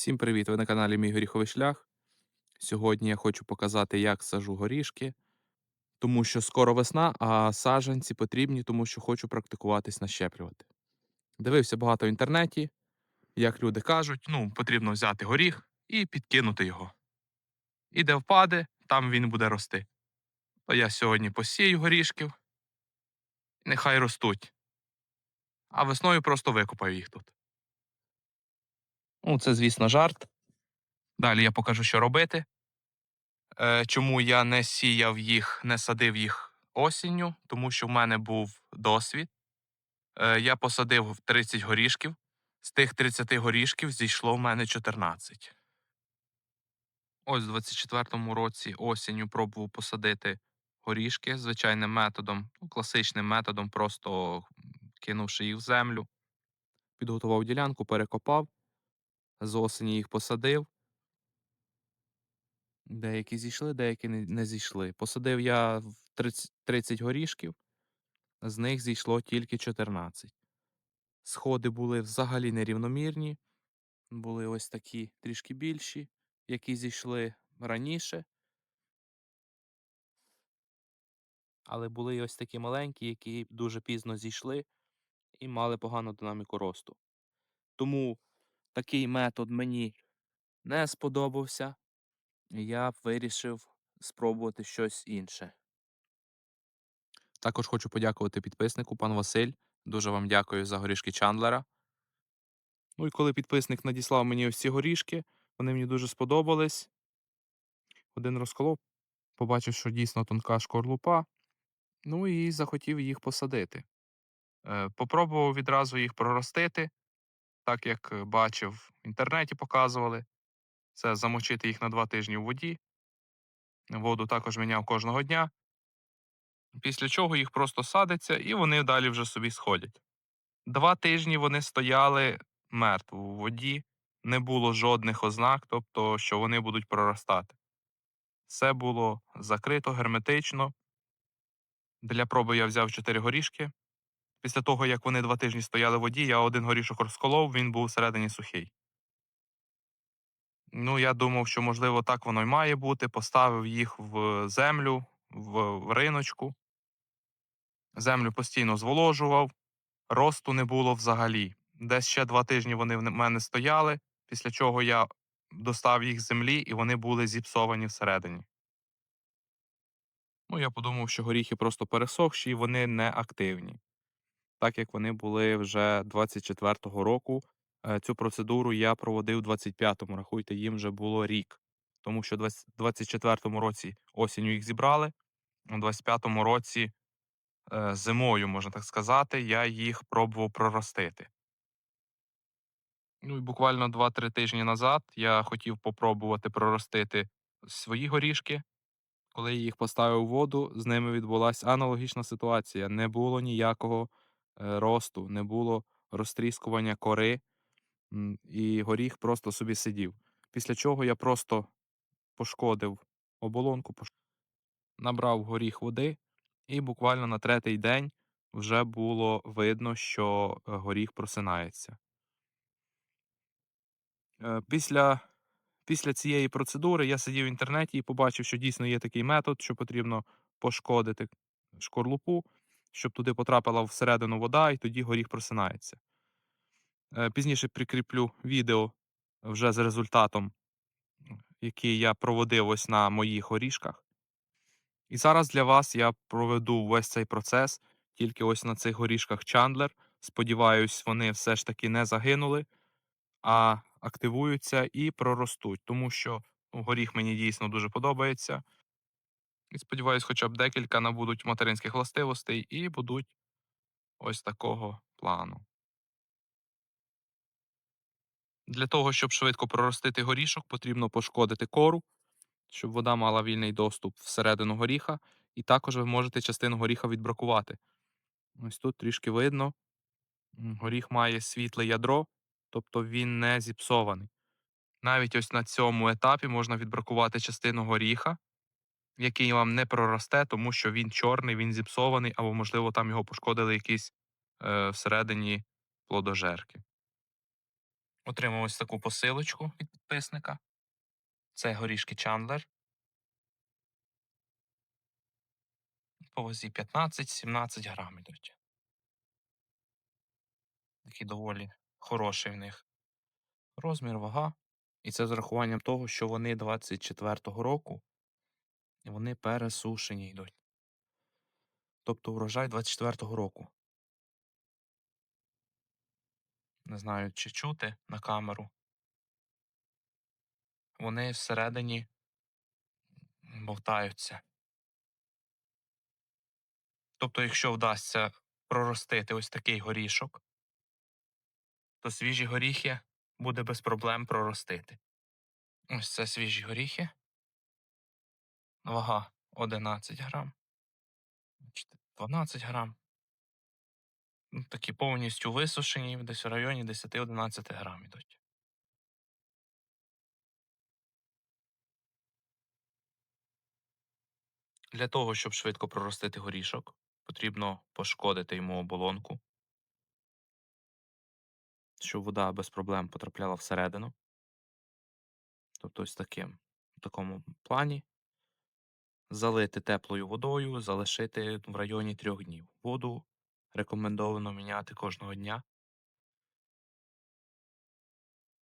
Всім привіт! Ви на каналі Мій Горіховий Шлях. Сьогодні я хочу показати, як сажу горішки, тому що скоро весна, а саджанці потрібні, тому що хочу практикуватись нащеплювати. Дивився багато в інтернеті, як люди кажуть, ну, потрібно взяти горіх і підкинути його. І де впаде, там він буде рости. То я сьогодні посію горішків, і нехай ростуть. А весною просто викопаю їх тут. Ну, це, звісно, жарт. Далі я покажу, що робити. Е, Чому я не сіяв їх, не садив їх осінню, тому що в мене був досвід. Е, Я посадив 30 горішків. З тих 30 горішків зійшло в мене 14. Ось в 24-му році осінню пробував посадити горішки звичайним методом, ну, класичним методом, просто кинувши їх в землю. Підготував ділянку, перекопав, з осені їх посадив. Деякі зійшли, деякі не, зійшли. Посадив я в 30, 30 горішків, з них зійшло тільки 14. Сходи були взагалі нерівномірні, були ось такі трішки більші, які зійшли раніше. Але були ось такі маленькі, які дуже пізно зійшли і мали погану динаміку росту. Тому такий метод мені не сподобався, я вирішив спробувати щось інше. Також хочу подякувати підписнику, пан Василь. Дуже вам дякую за горішки Чандлера. Ну і коли підписник надіслав мені ось ці горішки, вони мені дуже сподобались. Один розколов, побачив, що дійсно тонка шкорлупа. Ну і захотів їх посадити. Е, Попробував відразу їх проростити, так як е, бачив в інтернеті, показували. Це замочити їх на два тижні в воді. Воду також міняв кожного дня. Після чого їх просто садиться, і вони далі вже собі сходять. Два тижні вони стояли мертво у воді, не було жодних ознак, тобто, що вони будуть проростати. Все було закрито герметично. Для проби я взяв 4 горішки. Після того, як вони два тижні стояли в воді, я один горішок розколов, він був всередині сухий. Ну, я думав, що, можливо, так воно й має бути. Поставив їх в землю, в, риночку. Землю постійно зволожував, росту не було взагалі. Десь ще два тижні вони в мене стояли, після чого я достав їх з землі, і вони були зіпсовані всередині. Ну, я подумав, що горіхи просто пересохші і вони не активні. Так як вони були вже 24-го року, е, цю процедуру я проводив у 25-му, рахуйте, їм вже було рік. Тому що в 24-му році осінню їх зібрали, у 25-му році е, зимою, можна так сказати, я їх пробував проростити. Ну і буквально 2-3 тижні назад я хотів попробувати проростити свої горішки. Коли я їх поставив у воду, з ними відбулася аналогічна ситуація. Не було ніякого росту, не було розтріскування кори, і горіх просто собі сидів. Після чого я просто пошкодив оболонку, набрав горіх води, і буквально на третій день вже було видно, що е, горіх просинається. Е, Після, після цієї процедури я сидів в інтернеті і побачив, що дійсно є такий метод, що потрібно пошкодити шкорлупу, щоб туди потрапила всередину вода, і тоді горіх просинається. Е, Пізніше прикріплю відео вже з результатом, який я проводив ось на моїх горішках. І зараз для вас я проведу весь цей процес тільки ось на цих горішках Чандлер. Сподіваюсь, вони все ж таки не загинули а активуються і проростуть, тому що ну, горіх мені дійсно дуже подобається. І сподіваюсь, хоча б декілька набудуть материнських властивостей і будуть ось такого плану. Для того, щоб швидко проростити горішок, потрібно пошкодити кору, щоб вода мала вільний доступ всередину горіха, і також ви можете частину горіха відбракувати. Ось тут трішки видно. Горіх має світле ядро, тобто він не зіпсований. Навіть ось на цьому етапі можна відбракувати частину горіха, який вам не проросте, тому що він чорний, він зіпсований, або, можливо, там його пошкодили якісь е, всередині плодожерки. Отримав ось таку посилочку від підписника. Це горішки Чандлер. По вазі 15-17 грам ідуть. Такий доволі хороший в них розмір, вага. І це з урахуванням того, що вони 24-го року вони пересушені йдуть. Тобто урожай 24-го року. Не знаю, чи чути на камеру. Вони всередині бовтаються. Тобто, якщо вдасться проростити ось такий горішок, то свіжі горіхи буде без проблем проростити. Ось це свіжі горіхи. Вага 11 грам. 12 грам. Ну, Такі повністю висушені, десь в районі 10-11 грам ідуть. Для того, щоб швидко проростити горішок, потрібно пошкодити йому оболонку, щоб вода без проблем потрапляла всередину. Тобто ось таким, в такому плані. Залити теплою водою, залишити в районі трьох днів. Воду рекомендовано міняти кожного дня.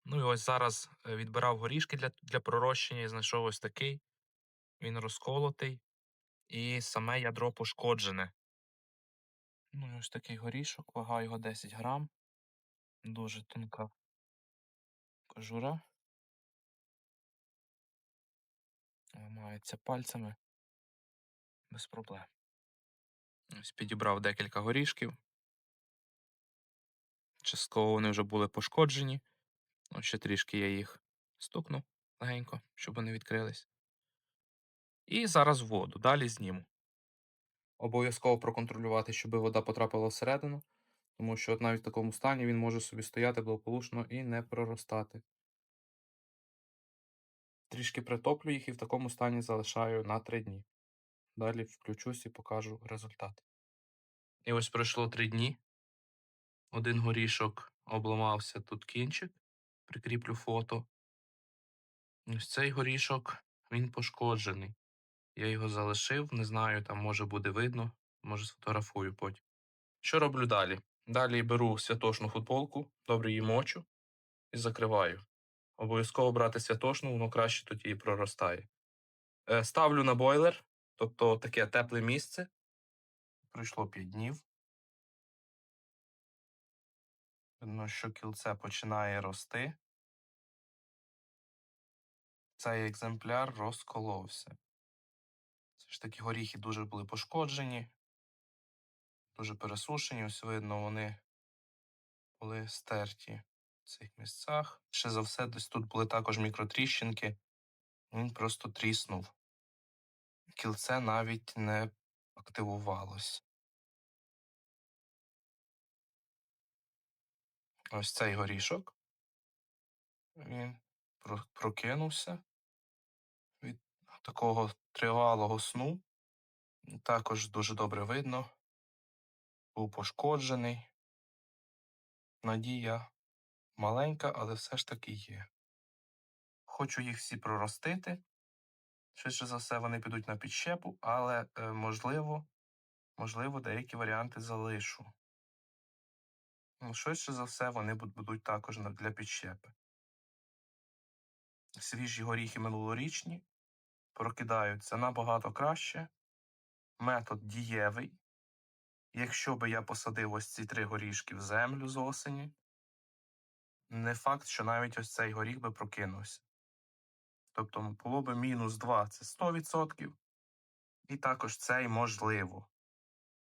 Ну і ось зараз е, відбирав горішки для, для пророщення і знайшов ось такий. Він розколотий і саме ядро пошкоджене. Ну, і ось такий горішок, вага його 10 грам. Дуже тонка кожура. Ламається пальцями без проблем. Ось підібрав декілька горішків. Частково вони вже були пошкоджені. Ось ще трішки я їх стукну легенько, щоб вони відкрились. І зараз воду. Далі зніму. Обов'язково проконтролювати, щоб вода потрапила всередину, тому що от навіть в такому стані він може собі стояти благополучно і не проростати. Трішки притоплю їх і в такому стані залишаю на 3 дні. Далі включусь і покажу результат. І ось пройшло 3 дні. Один горішок обламався тут кінчик, прикріплю фото. Ось цей горішок він пошкоджений. Я його залишив, не знаю, там може буде видно, може сфотографую потім. Що роблю далі? Далі беру святошну футболку, добре її мочу і закриваю. Обов'язково брати святошну, воно краще тоді і проростає. Е, ставлю на бойлер, тобто таке тепле місце. Пройшло 5 днів. Видно, що кільце починає рости. Цей екземпляр розколовся. Це ж таки горіхи дуже були пошкоджені, дуже пересушені. Ось видно, вони були стерті в цих місцях. Ще за все, десь тут були також мікротріщинки. Він просто тріснув. Кільце навіть не активувалось. Ось цей горішок. Він прокинувся від такого тривалого сну. Також дуже добре видно. Був пошкоджений. Надія маленька, але все ж таки є. Хочу їх всі проростити. Швидше за все, вони підуть на підщепу, але е, можливо, можливо, деякі варіанти залишу. Ну, швидше за все, вони будуть також для підщепи. Свіжі горіхи минулорічні прокидаються набагато краще. Метод дієвий. Якщо би я посадив ось ці три горішки в землю з осені, не факт, що навіть ось цей горіх би прокинувся. Тобто ну, було би мінус 2 це 100%, і також цей можливо.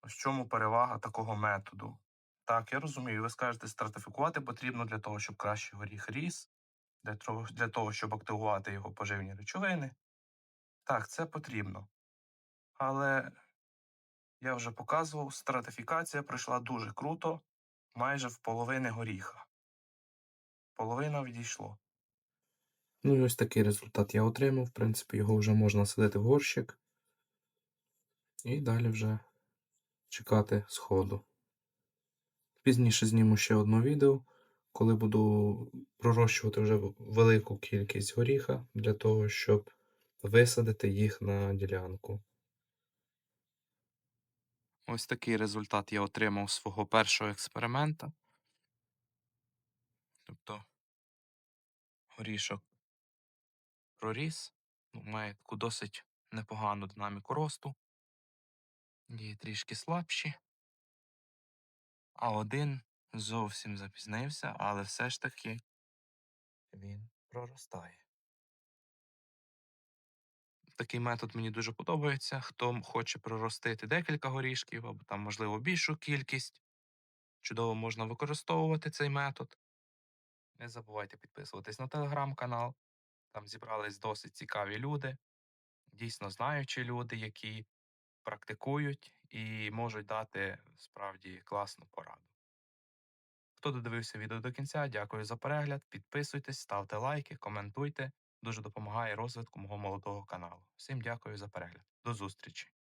Ось чому перевага такого методу. Так, я розумію, ви скажете, стратифікувати потрібно для того, щоб краще горіх ріс, для того, щоб активувати його поживні речовини. Так, це потрібно. Але я вже показував, стратифікація пройшла дуже круто, майже в половини горіха. Половина відійшло. Ну і ось такий результат я отримав. В принципі, його вже можна садити в горщик. І далі вже чекати сходу. Пізніше зніму ще одне відео, коли буду пророщувати вже велику кількість горіха для того, щоб висадити їх на ділянку. Ось такий результат я отримав свого першого експеримента. Тобто горішок проріс, ну, має таку досить непогану динаміку росту. Є трішки слабші. А один зовсім запізнився, але все ж таки він проростає. Такий метод мені дуже подобається. Хто хоче проростити декілька горішків або там, можливо, більшу кількість, чудово можна використовувати цей метод. Не забувайте підписуватись на телеграм-канал. Там зібрались досить цікаві люди, дійсно знаючі люди, які практикують і можуть дати справді класну пораду. Хто додивився відео до кінця, дякую за перегляд. Підписуйтесь, ставте лайки, коментуйте. Дуже допомагає розвитку мого молодого каналу. Всім дякую за перегляд. До зустрічі!